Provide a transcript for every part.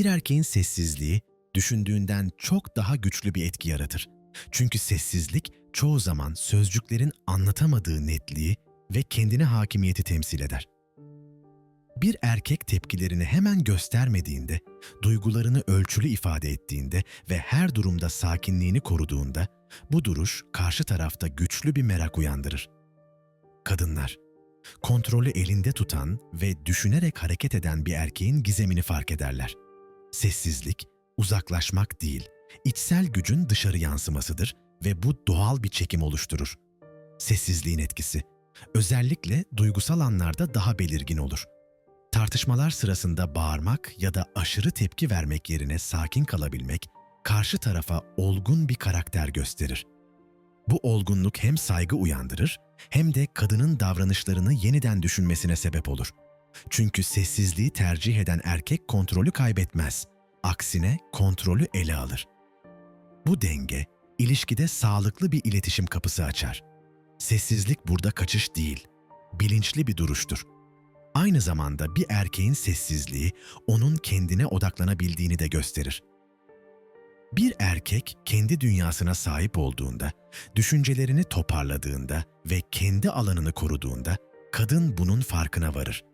Bir erkeğin sessizliği düşündüğünden çok daha güçlü bir etki yaratır. Çünkü sessizlik çoğu zaman sözcüklerin anlatamadığı netliği ve kendine hakimiyeti temsil eder. Bir erkek tepkilerini hemen göstermediğinde, duygularını ölçülü ifade ettiğinde ve her durumda sakinliğini koruduğunda, bu duruş karşı tarafta güçlü bir merak uyandırır. Kadınlar, kontrolü elinde tutan ve düşünerek hareket eden bir erkeğin gizemini fark ederler. Sessizlik, uzaklaşmak değil, içsel gücün dışarı yansımasıdır ve bu doğal bir çekim oluşturur. Sessizliğin etkisi, özellikle duygusal anlarda daha belirgin olur. Tartışmalar sırasında bağırmak ya da aşırı tepki vermek yerine sakin kalabilmek, karşı tarafa olgun bir karakter gösterir. Bu olgunluk hem saygı uyandırır hem de kadının davranışlarını yeniden düşünmesine sebep olur. Çünkü sessizliği tercih eden erkek kontrolü kaybetmez. Aksine kontrolü ele alır. Bu denge, ilişkide sağlıklı bir iletişim kapısı açar. Sessizlik burada kaçış değil, bilinçli bir duruştur. Aynı zamanda bir erkeğin sessizliği onun kendine odaklanabildiğini de gösterir. Bir erkek kendi dünyasına sahip olduğunda, düşüncelerini toparladığında ve kendi alanını koruduğunda kadın bunun farkına varır.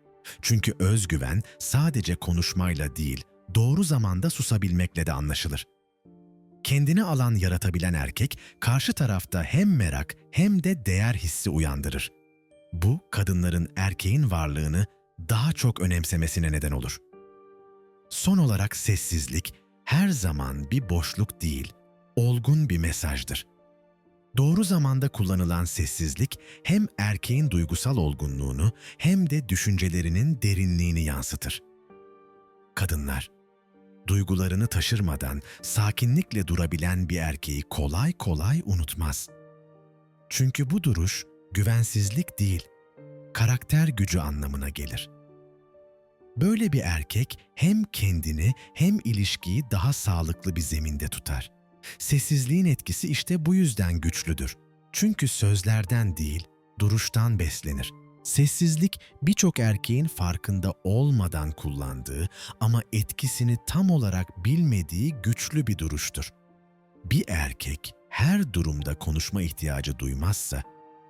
Çünkü özgüven sadece konuşmayla değil, doğru zamanda susabilmekle de anlaşılır. Kendine alan yaratabilen erkek karşı tarafta hem merak hem de değer hissi uyandırır. Bu kadınların erkeğin varlığını daha çok önemsemesine neden olur. Son olarak sessizlik her zaman bir boşluk değil, olgun bir mesajdır. Doğru zamanda kullanılan sessizlik hem erkeğin duygusal olgunluğunu hem de düşüncelerinin derinliğini yansıtır. Kadınlar, duygularını taşırmadan sakinlikle durabilen bir erkeği kolay kolay unutmaz. Çünkü bu duruş güvensizlik değil, karakter gücü anlamına gelir. Böyle bir erkek hem kendini hem ilişkiyi daha sağlıklı bir zeminde tutar. Sessizliğin etkisi işte bu yüzden güçlüdür. Çünkü sözlerden değil, duruştan beslenir. Sessizlik birçok erkeğin farkında olmadan kullandığı ama etkisini tam olarak bilmediği güçlü bir duruştur. Bir erkek her durumda konuşma ihtiyacı duymazsa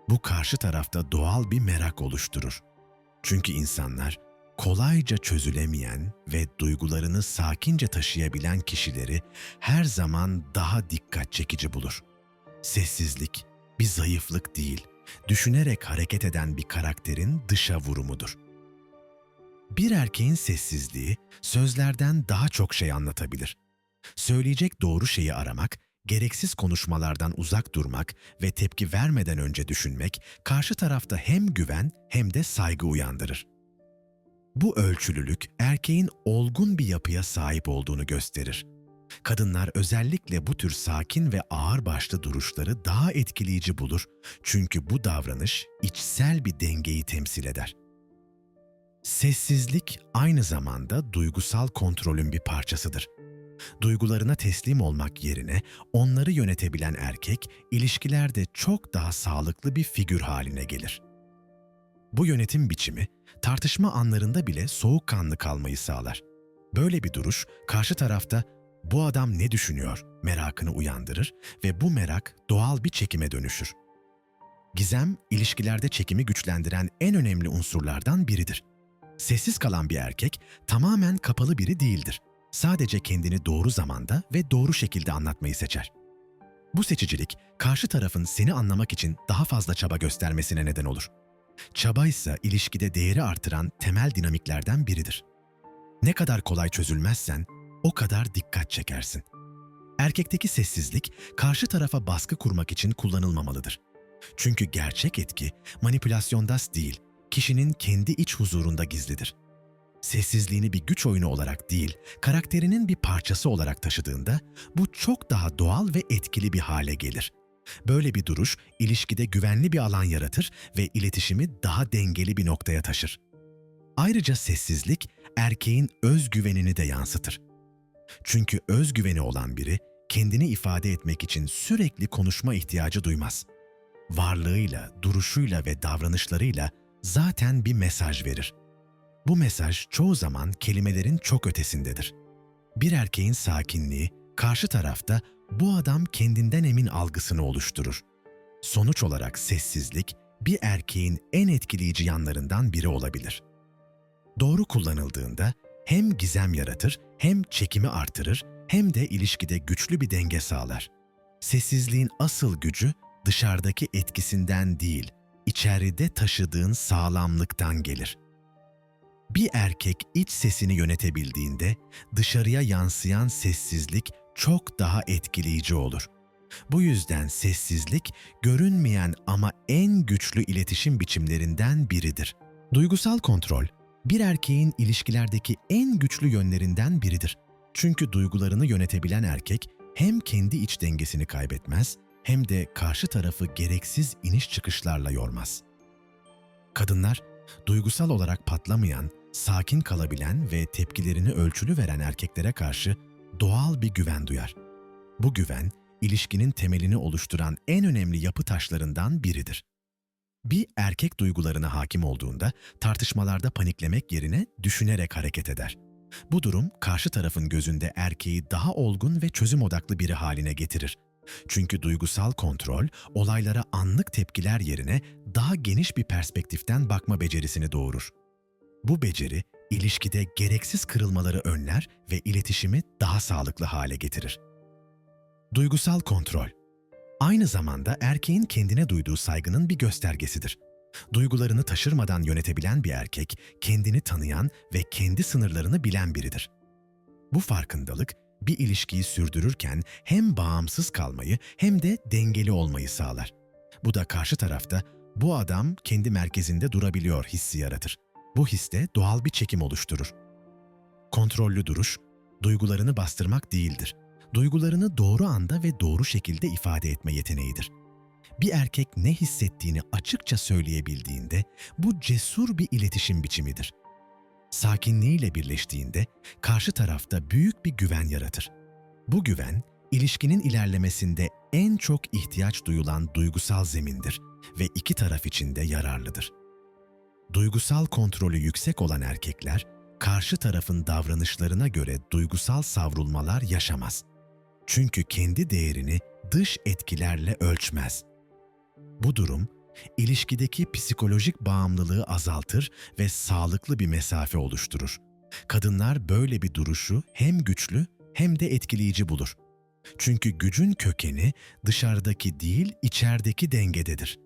bu karşı tarafta doğal bir merak oluşturur. Çünkü insanlar kolayca çözülemeyen ve duygularını sakince taşıyabilen kişileri her zaman daha dikkat çekici bulur. Sessizlik bir zayıflık değil, düşünerek hareket eden bir karakterin dışa vurumudur. Bir erkeğin sessizliği sözlerden daha çok şey anlatabilir. Söyleyecek doğru şeyi aramak, gereksiz konuşmalardan uzak durmak ve tepki vermeden önce düşünmek karşı tarafta hem güven hem de saygı uyandırır. Bu ölçülülük erkeğin olgun bir yapıya sahip olduğunu gösterir. Kadınlar özellikle bu tür sakin ve ağırbaşlı duruşları daha etkileyici bulur çünkü bu davranış içsel bir dengeyi temsil eder. Sessizlik aynı zamanda duygusal kontrolün bir parçasıdır. Duygularına teslim olmak yerine onları yönetebilen erkek ilişkilerde çok daha sağlıklı bir figür haline gelir. Bu yönetim biçimi tartışma anlarında bile soğukkanlı kalmayı sağlar. Böyle bir duruş karşı tarafta bu adam ne düşünüyor merakını uyandırır ve bu merak doğal bir çekime dönüşür. Gizem, ilişkilerde çekimi güçlendiren en önemli unsurlardan biridir. Sessiz kalan bir erkek tamamen kapalı biri değildir. Sadece kendini doğru zamanda ve doğru şekilde anlatmayı seçer. Bu seçicilik, karşı tarafın seni anlamak için daha fazla çaba göstermesine neden olur. Çaba ise ilişkide değeri artıran temel dinamiklerden biridir. Ne kadar kolay çözülmezsen o kadar dikkat çekersin. Erkekteki sessizlik karşı tarafa baskı kurmak için kullanılmamalıdır. Çünkü gerçek etki manipülasyonda değil, kişinin kendi iç huzurunda gizlidir. Sessizliğini bir güç oyunu olarak değil, karakterinin bir parçası olarak taşıdığında bu çok daha doğal ve etkili bir hale gelir. Böyle bir duruş ilişkide güvenli bir alan yaratır ve iletişimi daha dengeli bir noktaya taşır. Ayrıca sessizlik erkeğin özgüvenini de yansıtır. Çünkü özgüveni olan biri kendini ifade etmek için sürekli konuşma ihtiyacı duymaz. Varlığıyla, duruşuyla ve davranışlarıyla zaten bir mesaj verir. Bu mesaj çoğu zaman kelimelerin çok ötesindedir. Bir erkeğin sakinliği karşı tarafta bu adam kendinden emin algısını oluşturur. Sonuç olarak sessizlik bir erkeğin en etkileyici yanlarından biri olabilir. Doğru kullanıldığında hem gizem yaratır, hem çekimi artırır, hem de ilişkide güçlü bir denge sağlar. Sessizliğin asıl gücü dışarıdaki etkisinden değil, içeride taşıdığın sağlamlıktan gelir. Bir erkek iç sesini yönetebildiğinde dışarıya yansıyan sessizlik çok daha etkileyici olur. Bu yüzden sessizlik görünmeyen ama en güçlü iletişim biçimlerinden biridir. Duygusal kontrol bir erkeğin ilişkilerdeki en güçlü yönlerinden biridir. Çünkü duygularını yönetebilen erkek hem kendi iç dengesini kaybetmez hem de karşı tarafı gereksiz iniş çıkışlarla yormaz. Kadınlar duygusal olarak patlamayan, sakin kalabilen ve tepkilerini ölçülü veren erkeklere karşı doğal bir güven duyar. Bu güven, ilişkinin temelini oluşturan en önemli yapı taşlarından biridir. Bir erkek duygularına hakim olduğunda tartışmalarda paniklemek yerine düşünerek hareket eder. Bu durum karşı tarafın gözünde erkeği daha olgun ve çözüm odaklı biri haline getirir. Çünkü duygusal kontrol olaylara anlık tepkiler yerine daha geniş bir perspektiften bakma becerisini doğurur. Bu beceri ilişkide gereksiz kırılmaları önler ve iletişimi daha sağlıklı hale getirir. Duygusal kontrol aynı zamanda erkeğin kendine duyduğu saygının bir göstergesidir. Duygularını taşırmadan yönetebilen bir erkek, kendini tanıyan ve kendi sınırlarını bilen biridir. Bu farkındalık, bir ilişkiyi sürdürürken hem bağımsız kalmayı hem de dengeli olmayı sağlar. Bu da karşı tarafta bu adam kendi merkezinde durabiliyor hissi yaratır. Bu histe doğal bir çekim oluşturur. Kontrollü duruş, duygularını bastırmak değildir. Duygularını doğru anda ve doğru şekilde ifade etme yeteneğidir. Bir erkek ne hissettiğini açıkça söyleyebildiğinde bu cesur bir iletişim biçimidir. Sakinliğiyle birleştiğinde karşı tarafta büyük bir güven yaratır. Bu güven, ilişkinin ilerlemesinde en çok ihtiyaç duyulan duygusal zemindir ve iki taraf için de yararlıdır. Duygusal kontrolü yüksek olan erkekler, karşı tarafın davranışlarına göre duygusal savrulmalar yaşamaz. Çünkü kendi değerini dış etkilerle ölçmez. Bu durum, ilişkideki psikolojik bağımlılığı azaltır ve sağlıklı bir mesafe oluşturur. Kadınlar böyle bir duruşu hem güçlü hem de etkileyici bulur. Çünkü gücün kökeni dışarıdaki değil, içerideki dengededir.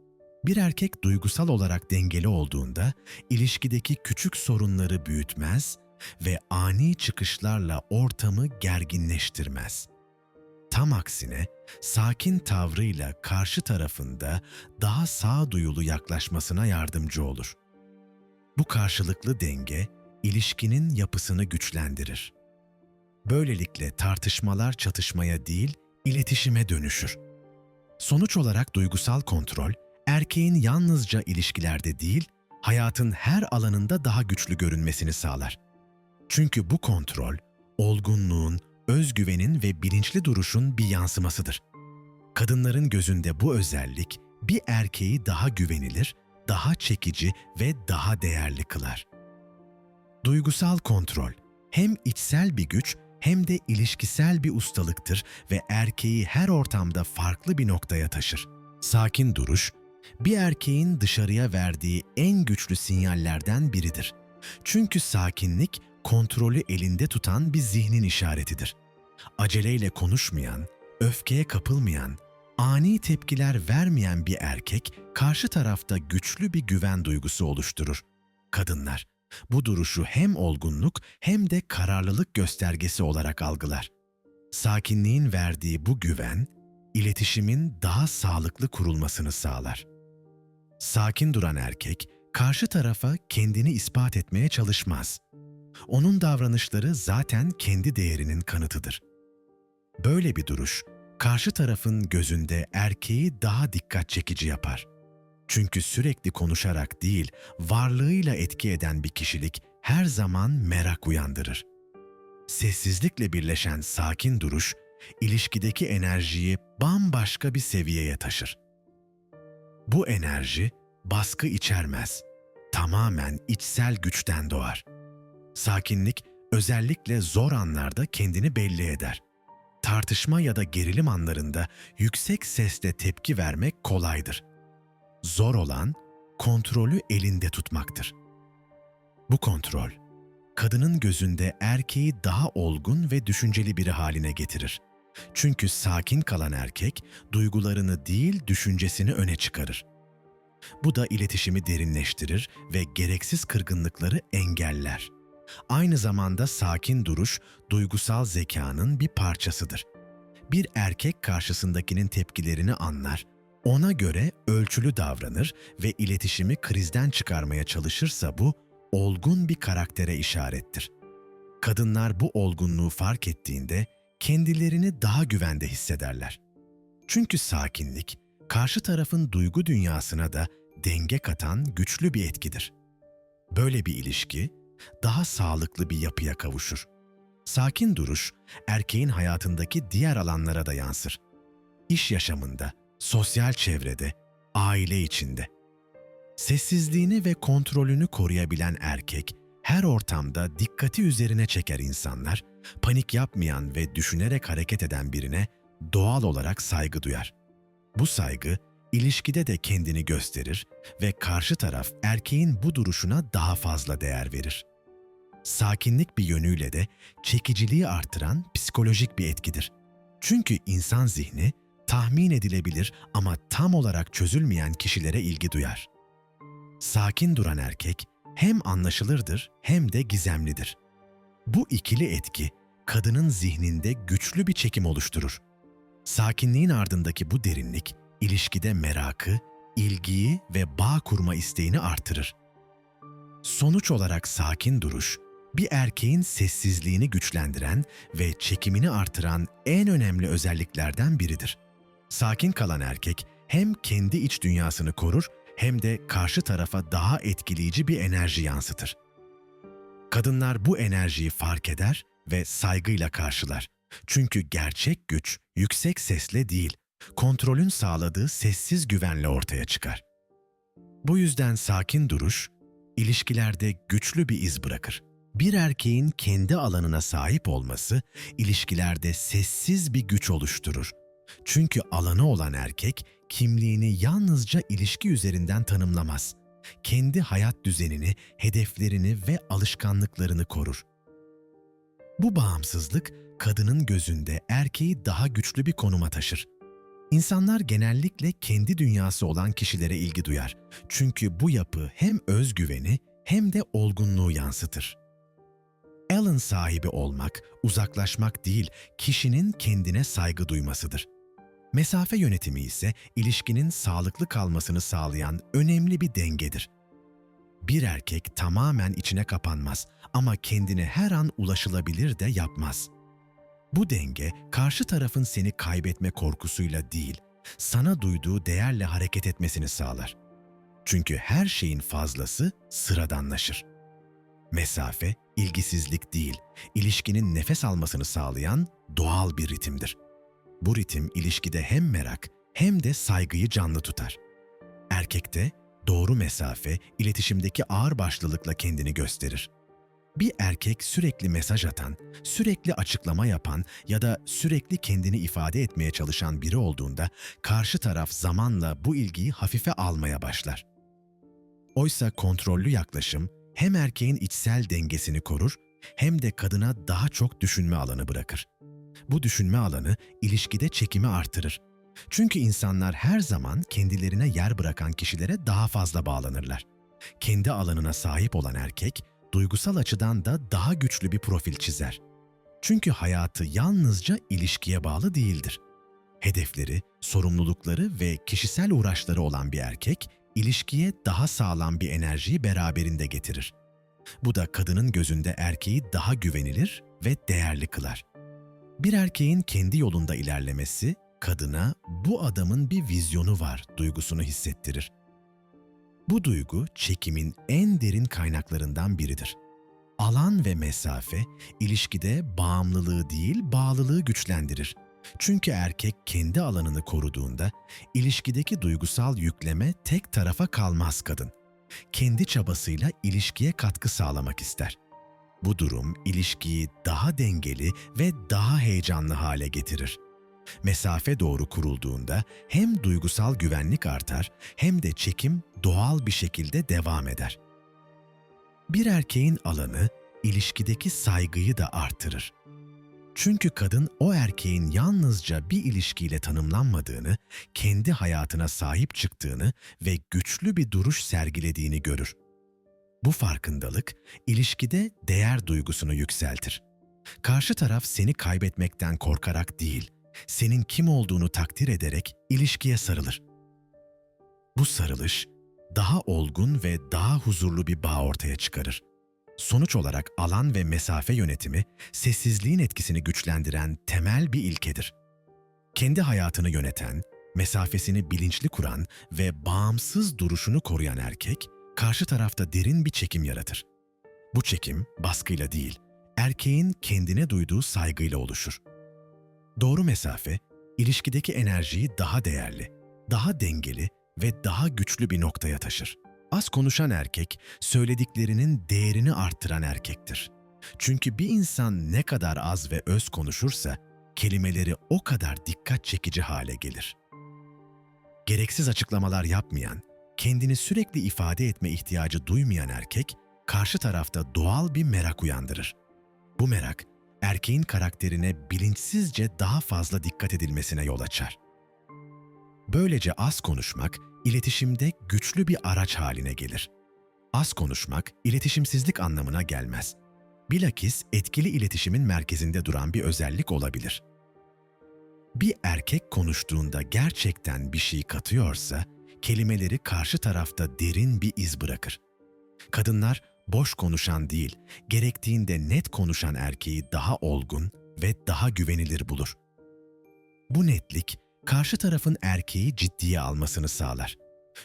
Bir erkek duygusal olarak dengeli olduğunda ilişkideki küçük sorunları büyütmez ve ani çıkışlarla ortamı gerginleştirmez. Tam aksine sakin tavrıyla karşı tarafında daha sağduyulu yaklaşmasına yardımcı olur. Bu karşılıklı denge ilişkinin yapısını güçlendirir. Böylelikle tartışmalar çatışmaya değil, iletişime dönüşür. Sonuç olarak duygusal kontrol, erkeğin yalnızca ilişkilerde değil, hayatın her alanında daha güçlü görünmesini sağlar. Çünkü bu kontrol, olgunluğun, özgüvenin ve bilinçli duruşun bir yansımasıdır. Kadınların gözünde bu özellik bir erkeği daha güvenilir, daha çekici ve daha değerli kılar. Duygusal kontrol hem içsel bir güç hem de ilişkisel bir ustalıktır ve erkeği her ortamda farklı bir noktaya taşır. Sakin duruş, bir erkeğin dışarıya verdiği en güçlü sinyallerden biridir. Çünkü sakinlik kontrolü elinde tutan bir zihnin işaretidir. Aceleyle konuşmayan, öfkeye kapılmayan, ani tepkiler vermeyen bir erkek karşı tarafta güçlü bir güven duygusu oluşturur. Kadınlar bu duruşu hem olgunluk hem de kararlılık göstergesi olarak algılar. Sakinliğin verdiği bu güven, iletişimin daha sağlıklı kurulmasını sağlar. Sakin duran erkek, karşı tarafa kendini ispat etmeye çalışmaz. Onun davranışları zaten kendi değerinin kanıtıdır. Böyle bir duruş, karşı tarafın gözünde erkeği daha dikkat çekici yapar. Çünkü sürekli konuşarak değil, varlığıyla etki eden bir kişilik her zaman merak uyandırır. Sessizlikle birleşen sakin duruş, ilişkideki enerjiyi bambaşka bir seviyeye taşır. Bu enerji baskı içermez. Tamamen içsel güçten doğar. Sakinlik Özellikle zor anlarda kendini belli eder. Tartışma ya da gerilim anlarında yüksek sesle tepki vermek kolaydır. Zor olan kontrolü elinde tutmaktır. Bu kontrol, kadının gözünde erkeği daha olgun ve düşünceli biri haline getirir. Çünkü sakin kalan erkek duygularını değil düşüncesini öne çıkarır. Bu da iletişimi derinleştirir ve gereksiz kırgınlıkları engeller. Aynı zamanda sakin duruş duygusal zekanın bir parçasıdır. Bir erkek karşısındakinin tepkilerini anlar, ona göre ölçülü davranır ve iletişimi krizden çıkarmaya çalışırsa bu olgun bir karaktere işarettir. Kadınlar bu olgunluğu fark ettiğinde kendilerini daha güvende hissederler. Çünkü sakinlik karşı tarafın duygu dünyasına da denge katan güçlü bir etkidir. Böyle bir ilişki daha sağlıklı bir yapıya kavuşur. Sakin duruş erkeğin hayatındaki diğer alanlara da yansır. İş yaşamında, sosyal çevrede, aile içinde. Sessizliğini ve kontrolünü koruyabilen erkek her ortamda dikkati üzerine çeker insanlar, panik yapmayan ve düşünerek hareket eden birine doğal olarak saygı duyar. Bu saygı ilişkide de kendini gösterir ve karşı taraf erkeğin bu duruşuna daha fazla değer verir. Sakinlik bir yönüyle de çekiciliği artıran psikolojik bir etkidir. Çünkü insan zihni tahmin edilebilir ama tam olarak çözülmeyen kişilere ilgi duyar. Sakin duran erkek hem anlaşılırdır hem de gizemlidir. Bu ikili etki kadının zihninde güçlü bir çekim oluşturur. Sakinliğin ardındaki bu derinlik ilişkide merakı, ilgiyi ve bağ kurma isteğini artırır. Sonuç olarak sakin duruş, bir erkeğin sessizliğini güçlendiren ve çekimini artıran en önemli özelliklerden biridir. Sakin kalan erkek hem kendi iç dünyasını korur hem de karşı tarafa daha etkileyici bir enerji yansıtır. Kadınlar bu enerjiyi fark eder ve saygıyla karşılar. Çünkü gerçek güç yüksek sesle değil, kontrolün sağladığı sessiz güvenle ortaya çıkar. Bu yüzden sakin duruş, ilişkilerde güçlü bir iz bırakır. Bir erkeğin kendi alanına sahip olması, ilişkilerde sessiz bir güç oluşturur. Çünkü alanı olan erkek, kimliğini yalnızca ilişki üzerinden tanımlamaz. Kendi hayat düzenini, hedeflerini ve alışkanlıklarını korur. Bu bağımsızlık, kadının gözünde erkeği daha güçlü bir konuma taşır. İnsanlar genellikle kendi dünyası olan kişilere ilgi duyar. Çünkü bu yapı hem özgüveni hem de olgunluğu yansıtır. Alan sahibi olmak, uzaklaşmak değil, kişinin kendine saygı duymasıdır. Mesafe yönetimi ise ilişkinin sağlıklı kalmasını sağlayan önemli bir dengedir. Bir erkek tamamen içine kapanmaz ama kendine her an ulaşılabilir de yapmaz. Bu denge karşı tarafın seni kaybetme korkusuyla değil, sana duyduğu değerle hareket etmesini sağlar. Çünkü her şeyin fazlası sıradanlaşır. Mesafe, ilgisizlik değil, ilişkinin nefes almasını sağlayan doğal bir ritimdir. Bu ritim ilişkide hem merak hem de saygıyı canlı tutar. Erkekte doğru mesafe iletişimdeki ağırbaşlılıkla kendini gösterir. Bir erkek sürekli mesaj atan, sürekli açıklama yapan ya da sürekli kendini ifade etmeye çalışan biri olduğunda karşı taraf zamanla bu ilgiyi hafife almaya başlar. Oysa kontrollü yaklaşım hem erkeğin içsel dengesini korur hem de kadına daha çok düşünme alanı bırakır. Bu düşünme alanı ilişkide çekimi artırır. Çünkü insanlar her zaman kendilerine yer bırakan kişilere daha fazla bağlanırlar. Kendi alanına sahip olan erkek, duygusal açıdan da daha güçlü bir profil çizer. Çünkü hayatı yalnızca ilişkiye bağlı değildir. Hedefleri, sorumlulukları ve kişisel uğraşları olan bir erkek, ilişkiye daha sağlam bir enerjiyi beraberinde getirir. Bu da kadının gözünde erkeği daha güvenilir ve değerli kılar. Bir erkeğin kendi yolunda ilerlemesi, kadına bu adamın bir vizyonu var duygusunu hissettirir. Bu duygu çekimin en derin kaynaklarından biridir. Alan ve mesafe ilişkide bağımlılığı değil bağlılığı güçlendirir. Çünkü erkek kendi alanını koruduğunda ilişkideki duygusal yükleme tek tarafa kalmaz kadın. Kendi çabasıyla ilişkiye katkı sağlamak ister. Bu durum ilişkiyi daha dengeli ve daha heyecanlı hale getirir. Mesafe doğru kurulduğunda hem duygusal güvenlik artar hem de çekim doğal bir şekilde devam eder. Bir erkeğin alanı ilişkideki saygıyı da artırır. Çünkü kadın o erkeğin yalnızca bir ilişkiyle tanımlanmadığını, kendi hayatına sahip çıktığını ve güçlü bir duruş sergilediğini görür. Bu farkındalık ilişkide değer duygusunu yükseltir. Karşı taraf seni kaybetmekten korkarak değil, senin kim olduğunu takdir ederek ilişkiye sarılır. Bu sarılış daha olgun ve daha huzurlu bir bağ ortaya çıkarır. Sonuç olarak alan ve mesafe yönetimi sessizliğin etkisini güçlendiren temel bir ilkedir. Kendi hayatını yöneten, mesafesini bilinçli kuran ve bağımsız duruşunu koruyan erkek, karşı tarafta derin bir çekim yaratır. Bu çekim baskıyla değil, erkeğin kendine duyduğu saygıyla oluşur. Doğru mesafe, ilişkideki enerjiyi daha değerli, daha dengeli ve daha güçlü bir noktaya taşır. Az konuşan erkek, söylediklerinin değerini arttıran erkektir. Çünkü bir insan ne kadar az ve öz konuşursa, kelimeleri o kadar dikkat çekici hale gelir. Gereksiz açıklamalar yapmayan, kendini sürekli ifade etme ihtiyacı duymayan erkek, karşı tarafta doğal bir merak uyandırır. Bu merak, erkeğin karakterine bilinçsizce daha fazla dikkat edilmesine yol açar. Böylece az konuşmak, iletişimde güçlü bir araç haline gelir. Az konuşmak, iletişimsizlik anlamına gelmez. Bilakis etkili iletişimin merkezinde duran bir özellik olabilir. Bir erkek konuştuğunda gerçekten bir şey katıyorsa, kelimeleri karşı tarafta derin bir iz bırakır. Kadınlar boş konuşan değil, gerektiğinde net konuşan erkeği daha olgun ve daha güvenilir bulur. Bu netlik, karşı tarafın erkeği ciddiye almasını sağlar.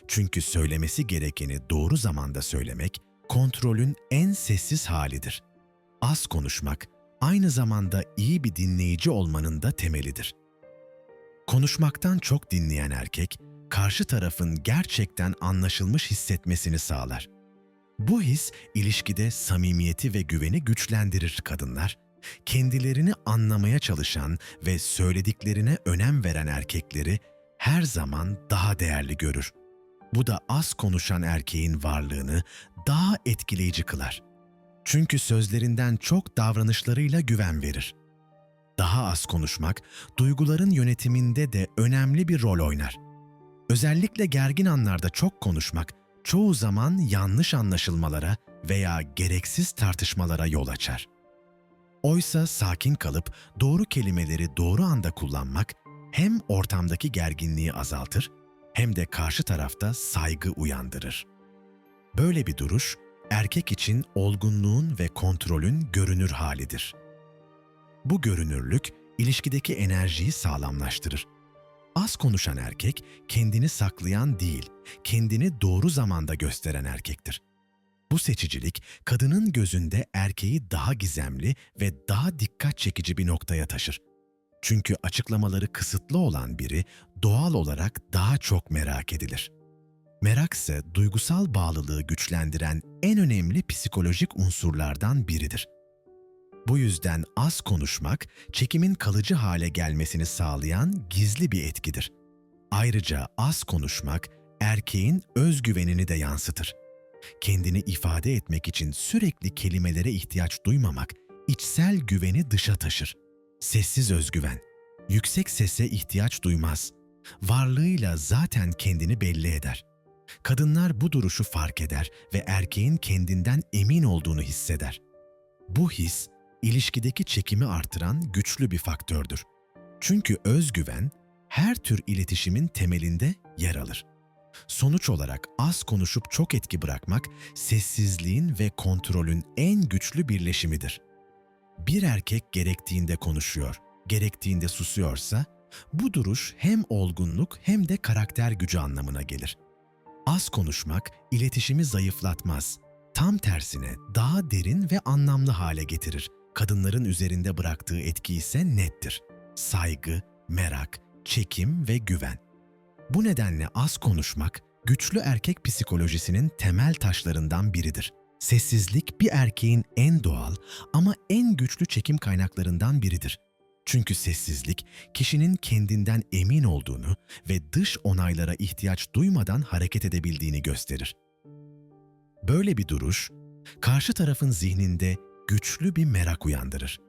Çünkü söylemesi gerekeni doğru zamanda söylemek, kontrolün en sessiz halidir. Az konuşmak, aynı zamanda iyi bir dinleyici olmanın da temelidir. Konuşmaktan çok dinleyen erkek, karşı tarafın gerçekten anlaşılmış hissetmesini sağlar. Bu his ilişkide samimiyeti ve güveni güçlendirir kadınlar. Kendilerini anlamaya çalışan ve söylediklerine önem veren erkekleri her zaman daha değerli görür. Bu da az konuşan erkeğin varlığını daha etkileyici kılar. Çünkü sözlerinden çok davranışlarıyla güven verir. Daha az konuşmak, duyguların yönetiminde de önemli bir rol oynar. Özellikle gergin anlarda çok konuşmak, çoğu zaman yanlış anlaşılmalara veya gereksiz tartışmalara yol açar. Oysa sakin kalıp doğru kelimeleri doğru anda kullanmak hem ortamdaki gerginliği azaltır hem de karşı tarafta saygı uyandırır. Böyle bir duruş erkek için olgunluğun ve kontrolün görünür halidir. Bu görünürlük ilişkideki enerjiyi sağlamlaştırır. Az konuşan erkek kendini saklayan değil, kendini doğru zamanda gösteren erkektir. Bu seçicilik kadının gözünde erkeği daha gizemli ve daha dikkat çekici bir noktaya taşır. Çünkü açıklamaları kısıtlı olan biri doğal olarak daha çok merak edilir. Merak ise duygusal bağlılığı güçlendiren en önemli psikolojik unsurlardan biridir. Bu yüzden az konuşmak, çekimin kalıcı hale gelmesini sağlayan gizli bir etkidir. Ayrıca az konuşmak, erkeğin özgüvenini de yansıtır. Kendini ifade etmek için sürekli kelimelere ihtiyaç duymamak, içsel güveni dışa taşır. Sessiz özgüven, yüksek sese ihtiyaç duymaz. Varlığıyla zaten kendini belli eder. Kadınlar bu duruşu fark eder ve erkeğin kendinden emin olduğunu hisseder. Bu his, ilişkideki çekimi artıran güçlü bir faktördür. Çünkü özgüven her tür iletişimin temelinde yer alır. Sonuç olarak az konuşup çok etki bırakmak sessizliğin ve kontrolün en güçlü birleşimidir. Bir erkek gerektiğinde konuşuyor, gerektiğinde susuyorsa bu duruş hem olgunluk hem de karakter gücü anlamına gelir. Az konuşmak iletişimi zayıflatmaz. Tam tersine daha derin ve anlamlı hale getirir kadınların üzerinde bıraktığı etki ise nettir. Saygı, merak, çekim ve güven. Bu nedenle az konuşmak, güçlü erkek psikolojisinin temel taşlarından biridir. Sessizlik bir erkeğin en doğal ama en güçlü çekim kaynaklarından biridir. Çünkü sessizlik kişinin kendinden emin olduğunu ve dış onaylara ihtiyaç duymadan hareket edebildiğini gösterir. Böyle bir duruş, karşı tarafın zihninde güçlü bir merak uyandırır.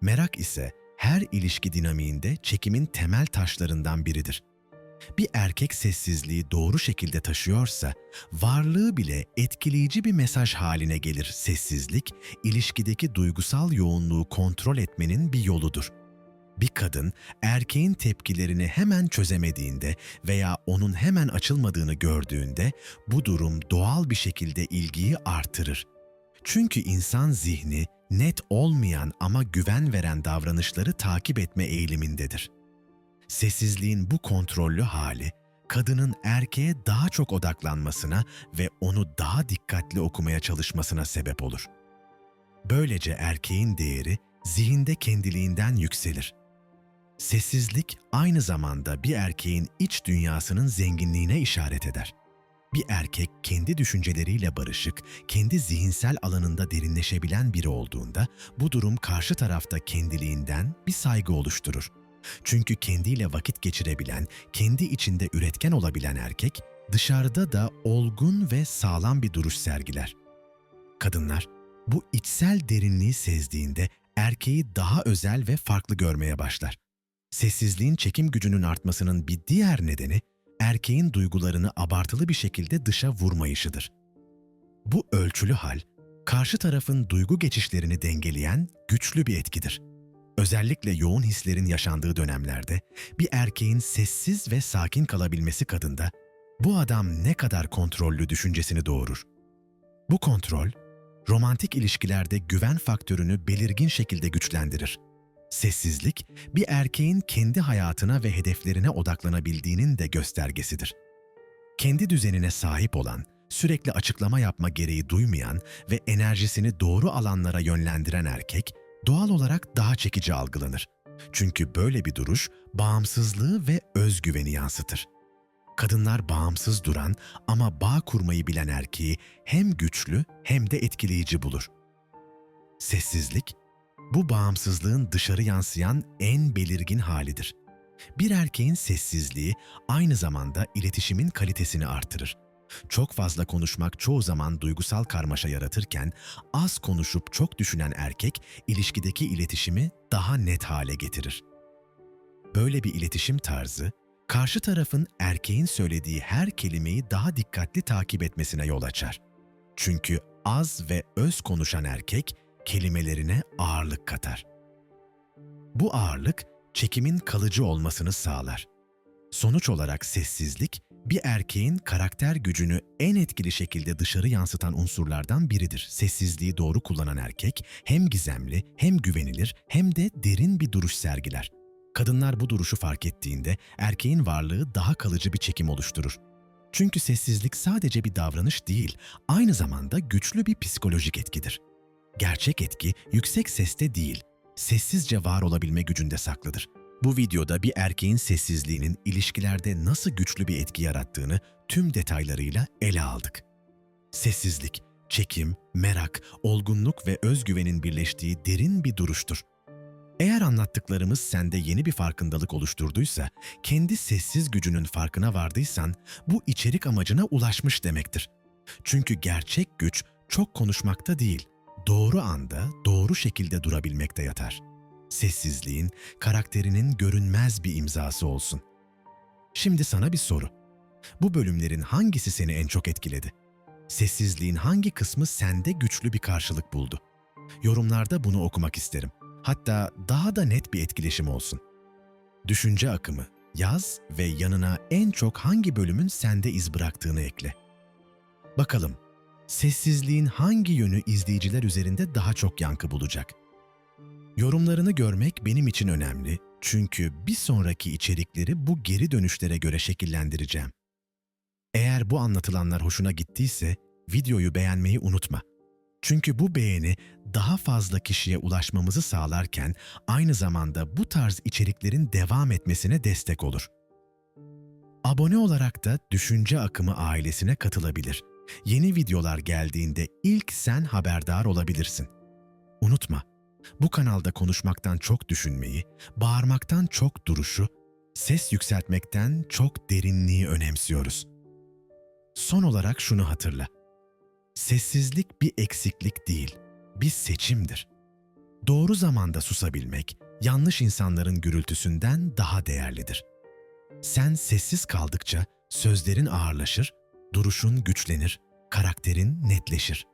Merak ise her ilişki dinamiğinde çekimin temel taşlarından biridir. Bir erkek sessizliği doğru şekilde taşıyorsa, varlığı bile etkileyici bir mesaj haline gelir. Sessizlik, ilişkideki duygusal yoğunluğu kontrol etmenin bir yoludur. Bir kadın erkeğin tepkilerini hemen çözemediğinde veya onun hemen açılmadığını gördüğünde bu durum doğal bir şekilde ilgiyi artırır. Çünkü insan zihni net olmayan ama güven veren davranışları takip etme eğilimindedir. Sessizliğin bu kontrollü hali, kadının erkeğe daha çok odaklanmasına ve onu daha dikkatli okumaya çalışmasına sebep olur. Böylece erkeğin değeri zihinde kendiliğinden yükselir. Sessizlik aynı zamanda bir erkeğin iç dünyasının zenginliğine işaret eder. Bir erkek kendi düşünceleriyle barışık, kendi zihinsel alanında derinleşebilen biri olduğunda bu durum karşı tarafta kendiliğinden bir saygı oluşturur. Çünkü kendiyle vakit geçirebilen, kendi içinde üretken olabilen erkek dışarıda da olgun ve sağlam bir duruş sergiler. Kadınlar bu içsel derinliği sezdiğinde erkeği daha özel ve farklı görmeye başlar. Sessizliğin çekim gücünün artmasının bir diğer nedeni erkeğin duygularını abartılı bir şekilde dışa vurmayışıdır. Bu ölçülü hal, karşı tarafın duygu geçişlerini dengeleyen güçlü bir etkidir. Özellikle yoğun hislerin yaşandığı dönemlerde bir erkeğin sessiz ve sakin kalabilmesi kadında bu adam ne kadar kontrollü düşüncesini doğurur. Bu kontrol, romantik ilişkilerde güven faktörünü belirgin şekilde güçlendirir. Sessizlik, bir erkeğin kendi hayatına ve hedeflerine odaklanabildiğinin de göstergesidir. Kendi düzenine sahip olan, sürekli açıklama yapma gereği duymayan ve enerjisini doğru alanlara yönlendiren erkek, doğal olarak daha çekici algılanır. Çünkü böyle bir duruş bağımsızlığı ve özgüveni yansıtır. Kadınlar bağımsız duran ama bağ kurmayı bilen erkeği hem güçlü hem de etkileyici bulur. Sessizlik, bu bağımsızlığın dışarı yansıyan en belirgin halidir. Bir erkeğin sessizliği aynı zamanda iletişimin kalitesini artırır. Çok fazla konuşmak çoğu zaman duygusal karmaşa yaratırken az konuşup çok düşünen erkek ilişkideki iletişimi daha net hale getirir. Böyle bir iletişim tarzı karşı tarafın erkeğin söylediği her kelimeyi daha dikkatli takip etmesine yol açar. Çünkü az ve öz konuşan erkek kelimelerine ağırlık katar. Bu ağırlık çekimin kalıcı olmasını sağlar. Sonuç olarak sessizlik bir erkeğin karakter gücünü en etkili şekilde dışarı yansıtan unsurlardan biridir. Sessizliği doğru kullanan erkek hem gizemli, hem güvenilir, hem de derin bir duruş sergiler. Kadınlar bu duruşu fark ettiğinde erkeğin varlığı daha kalıcı bir çekim oluşturur. Çünkü sessizlik sadece bir davranış değil, aynı zamanda güçlü bir psikolojik etkidir. Gerçek etki yüksek seste değil, sessizce var olabilme gücünde saklıdır. Bu videoda bir erkeğin sessizliğinin ilişkilerde nasıl güçlü bir etki yarattığını tüm detaylarıyla ele aldık. Sessizlik, çekim, merak, olgunluk ve özgüvenin birleştiği derin bir duruştur. Eğer anlattıklarımız sende yeni bir farkındalık oluşturduysa, kendi sessiz gücünün farkına vardıysan, bu içerik amacına ulaşmış demektir. Çünkü gerçek güç çok konuşmakta değil, doğru anda doğru şekilde durabilmekte yatar. Sessizliğin karakterinin görünmez bir imzası olsun. Şimdi sana bir soru. Bu bölümlerin hangisi seni en çok etkiledi? Sessizliğin hangi kısmı sende güçlü bir karşılık buldu? Yorumlarda bunu okumak isterim. Hatta daha da net bir etkileşim olsun. Düşünce akımı yaz ve yanına en çok hangi bölümün sende iz bıraktığını ekle. Bakalım sessizliğin hangi yönü izleyiciler üzerinde daha çok yankı bulacak? Yorumlarını görmek benim için önemli çünkü bir sonraki içerikleri bu geri dönüşlere göre şekillendireceğim. Eğer bu anlatılanlar hoşuna gittiyse videoyu beğenmeyi unutma. Çünkü bu beğeni daha fazla kişiye ulaşmamızı sağlarken aynı zamanda bu tarz içeriklerin devam etmesine destek olur. Abone olarak da Düşünce Akımı ailesine katılabilir Yeni videolar geldiğinde ilk sen haberdar olabilirsin. Unutma, bu kanalda konuşmaktan çok düşünmeyi, bağırmaktan çok duruşu, ses yükseltmekten çok derinliği önemsiyoruz. Son olarak şunu hatırla. Sessizlik bir eksiklik değil, bir seçimdir. Doğru zamanda susabilmek, yanlış insanların gürültüsünden daha değerlidir. Sen sessiz kaldıkça sözlerin ağırlaşır, duruşun güçlenir, karakterin netleşir.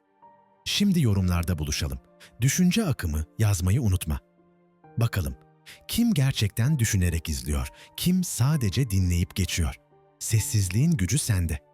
Şimdi yorumlarda buluşalım. Düşünce akımı yazmayı unutma. Bakalım kim gerçekten düşünerek izliyor, kim sadece dinleyip geçiyor. Sessizliğin gücü sende.